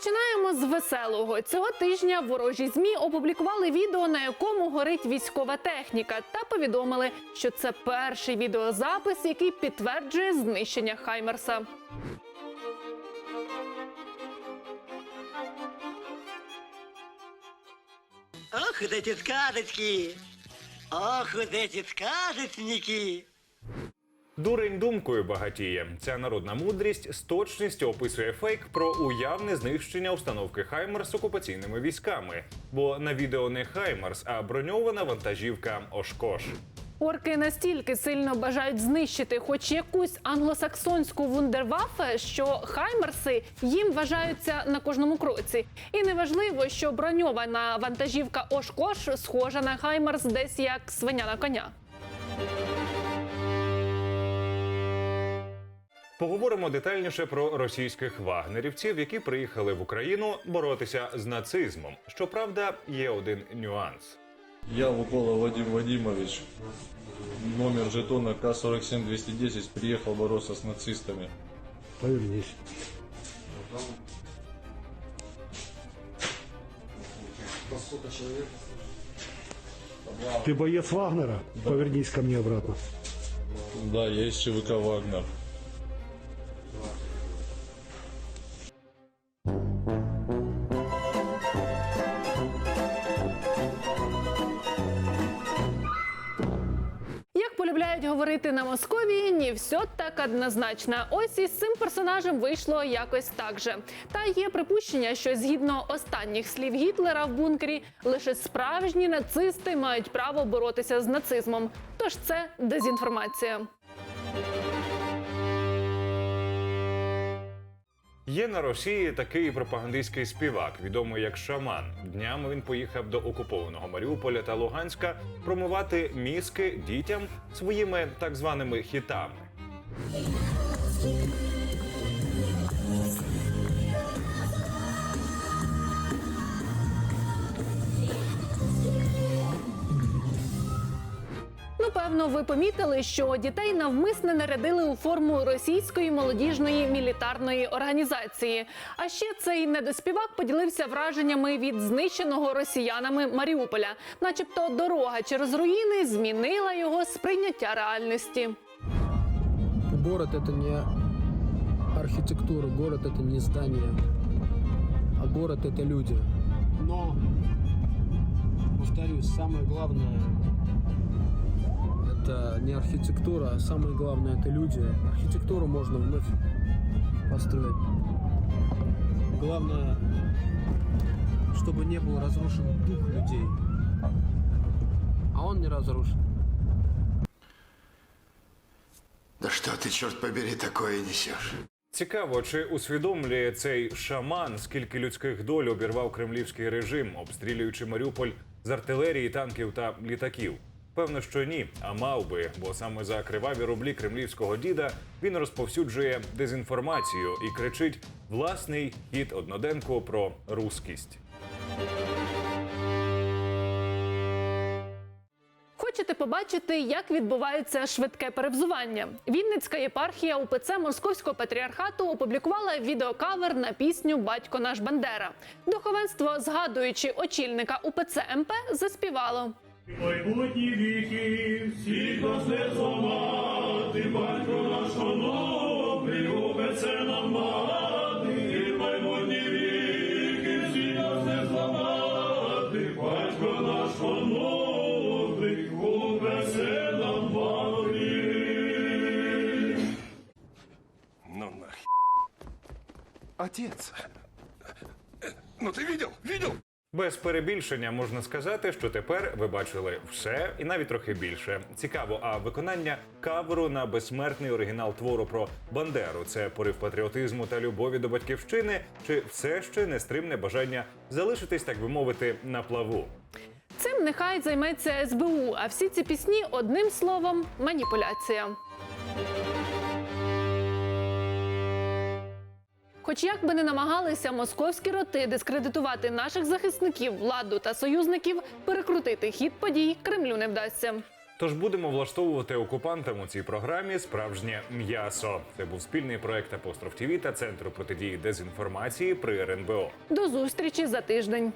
Починаємо з веселого. Цього тижня ворожі змі опублікували відео, на якому горить військова техніка, та повідомили, що це перший відеозапис, який підтверджує знищення Хаймерса. Ох, вот эти сказочки! Ох, вот эти сказочники! Дурень думкою багатіє. Ця народна мудрість з точністю описує фейк про уявне знищення установки Хаймерс окупаційними військами. Бо на відео не Хаймерс, а броньована вантажівка Ошкош. Орки настільки сильно бажають знищити хоч якусь англосаксонську вундервафе, що хаймерси їм вважаються на кожному кроці. І неважливо, що броньована вантажівка Ошкош схожа на хаймерс десь як свиня на коня. Поговоримо детальніше про російських вагнерівців, які приїхали в Україну боротися з нацизмом. Щоправда, є один нюанс. Я Вукола Вадим Вадимович, номер жетона К-47-210, приехал бороться с нацистами. Повернись. Ты боец Вагнера? Повернись ко мне обратно. Да, я из ЧВК «Вагнер». Полюбляють говорити на Московії, не все так однозначно. Ось із цим персонажем вийшло якось так же. Та є припущення, що згідно останніх слів Гітлера в бункері, лише справжні нацисти мають право боротися з нацизмом. Тож це дезінформація. Є на Росії такий пропагандистський співак, відомий як Шаман. Днями він поїхав до окупованого Маріуполя та Луганська промивати мізки дітям своїми так званими хітами. Ну, певно, ви помітили, що дітей навмисне нарядили у форму російської молодіжної мілітарної організації. А ще цей недоспівак поділився враженнями від знищеного росіянами Маріуполя, начебто дорога через руїни змінила його сприйняття реальності. Город это не архитектура, город это не здание, а город это люди. Но, повторюсь, самое главное это не архитектура, а самое главное это люди. Архитектуру можно вновь построить. Главное, чтобы не был разрушен дух людей. А он не разрушен. Да что ты, черт побери, такое несешь? Цікаво, чи усвідомлює цей шаман, скільки людських доль обірвав кремлівський режим, обстрілюючи Маріуполь з артилерії, танків та літаків. Певно, що ні, а мав би, бо саме за криваві рублі кремлівського діда він розповсюджує дезінформацію і кричить власний хід одноденку про рускість. Хочете побачити, як відбувається швидке перевзування? Вінницька єпархія УПЦ Московського патріархату опублікувала відеокавер на пісню Батько наш Бандера. Духовенство, згадуючи очільника УПЦ МП, заспівало. Майбутні віки, всіх нас не зламати, батько наш оновий, УПЦ нам мати, майбутні віки, всіх нас не зламати, батько наш оновий, УПЦ нам мати. Ну нахер. Отец. Ну ты видел? Видел? Без перебільшення можна сказати, що тепер ви бачили все і навіть трохи більше. Цікаво, а виконання каверу на безсмертний оригінал твору про Бандеру це порив патріотизму та любові до батьківщини, чи все ще нестримне бажання залишитись, так би мовити, на плаву. Цим нехай займеться СБУ, а всі ці пісні одним словом маніпуляція. Хоч як би не намагалися московські роти дискредитувати наших захисників, владу та союзників, перекрутити хід подій Кремлю не вдасться. Тож будемо влаштовувати окупантам у цій програмі справжнє м'ясо. Це був спільний проект Апостроф ТІВІ та Центру протидії дезінформації при РНБО. До зустрічі за тиждень.